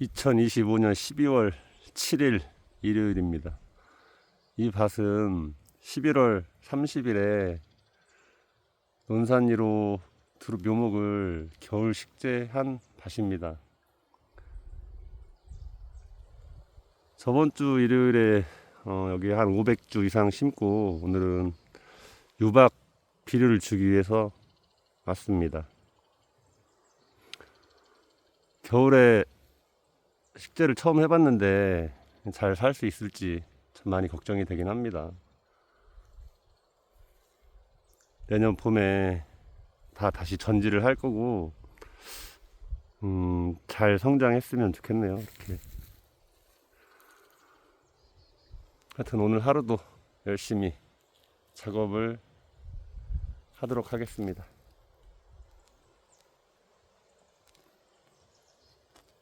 2025년 12월 7일 일요일입니다. 이 밭은 11월 30일에 논산리로 두릅 묘목을 겨울 식재한 밭입니다. 저번 주 일요일에 어, 여기 한 500주 이상 심고 오늘은 유박 비료를 주기 위해서 왔습니다. 겨울에 식재를 처음 해봤는데 잘 살 수 있을지 참 많이 걱정이 되긴 합니다. 내년 봄에 다 다시 전지를 할 거고, 음, 잘 성장했으면 좋겠네요. 이렇게. 하여튼 오늘 하루도 열심히 작업을 하도록 하겠습니다.